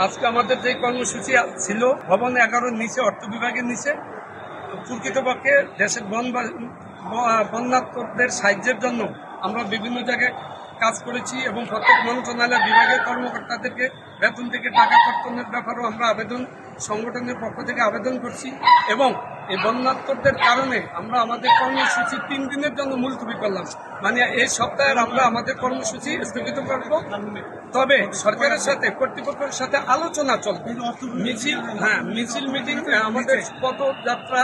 আজকে আমাদের যে কর্মসূচি ছিল, ভবন এগারোর নিচে, অর্থ বিভাগের নিচে প্রকৃতপক্ষে দেশের বন বন্যাত্মকদের সাহায্যের জন্য আমরা বিভিন্ন জায়গায় কাজ করেছি এবং প্রত্যেক মন্ত্রণালয় বিভাগের কর্মকর্তাদেরকে বেতন থেকে টাকা কর্তনের ব্যাপারেও আমরা আবেদন, সংগঠনের পক্ষ থেকে আবেদন করছি এবং এই বন্যাত্মকদের কারণে আমরা আমাদের কর্মসূচি তিন দিনের জন্য মুলতবি করলাম। মানে এই সপ্তাহের আমরা আমাদের কর্মসূচি স্থগিত করব। তবে সরকারের সাথে, কর্তৃপক্ষের সাথে আলোচনা চলবে। মিছিল হ্যাঁ মিছিল মিটিং আমাদের পদযাত্রা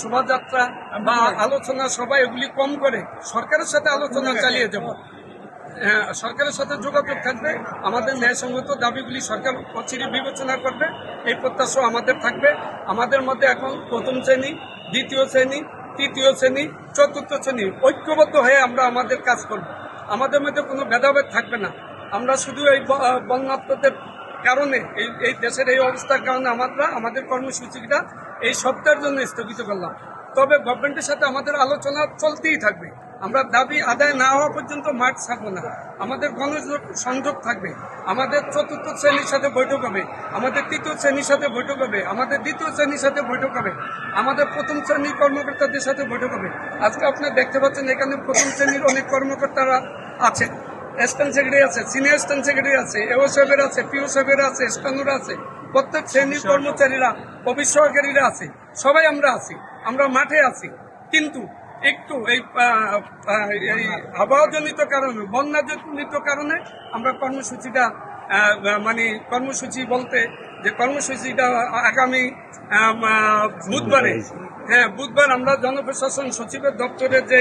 শোভাযাত্রা বা আলোচনা সভা এগুলি কম করে সরকারের সাথে আলোচনা চালিয়ে যাব। সরকারের সাথে যোগাযোগ থাকবে। আমাদের ন্যায়সঙ্গত দাবিগুলি সরকার অচিরে বিবেচনা করবে। এই প্রত্যাশা আমাদের থাকবে। আমাদের মধ্যে এখন প্রথম শ্রেণি, দ্বিতীয় শ্রেণি, তৃতীয় শ্রেণি, চতুর্থ শ্রেণি ঐক্যবদ্ধ হয়ে আমরা আমাদের কাজ করব। আমাদের মধ্যে কোনো ভেদাভেদ থাকবে না। আমরা শুধু এই বন্যাত্মদের কারণে, এই এই দেশের এই অবস্থার কারণে আমরা, আমাদের কর্মসূচিটা এই সপ্তাহের জন্য স্থগিত করলাম। তবে গভর্নমেন্টের সাথে আমাদের আলোচনা চলতেই থাকবে। আমরা দাবি আদায় না হওয়া পর্যন্ত মাঠ ছাড়বো না। আমাদের গণযোগ সংযোগ থাকবে। আমাদের চতুর্থ শ্রেণির সাথে বৈঠক হবে। আমাদের তৃতীয় শ্রেণির সাথে বৈঠক হবে। আমাদের দ্বিতীয় শ্রেণির সাথে বৈঠক হবে। আমাদের প্রথম শ্রেণির কর্মকর্তাদের সাথে বৈঠক হবে। আজকে আপনি দেখতে পাচ্ছেন এখানে প্রথম শ্রেণির অনেক কর্মকর্তারা আছে। অ্যাসিস্ট্যান্ট সেক্রেটারি আছে সিনিয়র অ্যাসিস্ট্যান্ট সেক্রেটারি আছে এও সাহেবের আছে পিও সাহেবের আছে স্টানুরা আছে। প্রত্যেক শ্রেণির কর্মচারীরা অফিস সহকারীরা আছে। সবাই আমরা আছি। আমরা মাঠে আছি। কিন্তু একটু এই আবহাওয়াজনিত কারণে, বন্যাজনিত কারণে আমরা কর্মসূচিটা মানে কর্মসূচি বলতে যে কর্মসূচিটা আগামী বুধবারে হ্যাঁ বুধবার আমরা জনপ্রশাসন সচিবের দপ্তরের যে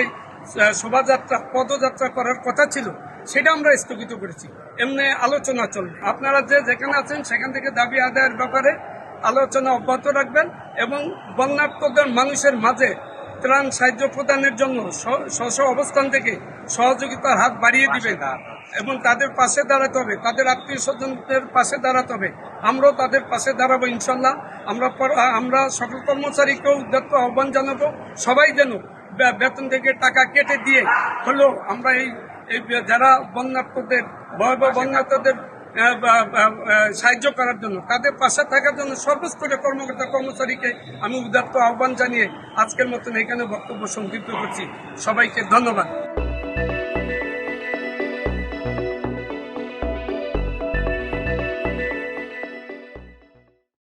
শোভাযাত্রা, পদযাত্রা করার কথা ছিল, সেটা আমরা স্থগিত করেছি। এমনি আলোচনা চলবে। আপনারা যে যেখানে আছেন সেখান থেকে দাবি আদায়ের ব্যাপারে আলোচনা অব্যাহত রাখবেন এবং বন্যার্থদের মানুষের মাঝে ত্রাণ সাহায্য প্রদানের জন্য স্ব- অবস্থান থেকে সহযোগিতার হাত বাড়িয়ে দিবেন এবং তাদের পাশে দাঁড়াতে হবে। তাদের আত্মীয় স্বজনদের পাশে দাঁড়াতে হবে। আমরাও তাদের পাশে দাঁড়াবো ইনশাল্লাহ আমরা আমরা সকল কর্মচারীকেও উদ্যত্ত আহ্বান জানাব। সবাই যেন বেতন থেকে টাকা কেটে দিয়ে হলেও আমরা এই এই যারা বন্যার্থদের ভয়াবহ বন্যার্থদের সাহায্য করার জন্য, তাদের পাশে থাকার জন্য সর্বস্তরের কর্মকর্তা কর্মচারীকে আমি উদাত্ত আহ্বান জানিয়ে আজকের মতন এখানে বক্তব্য সংক্ষিপ্ত করছি। সবাইকে ধন্যবাদ।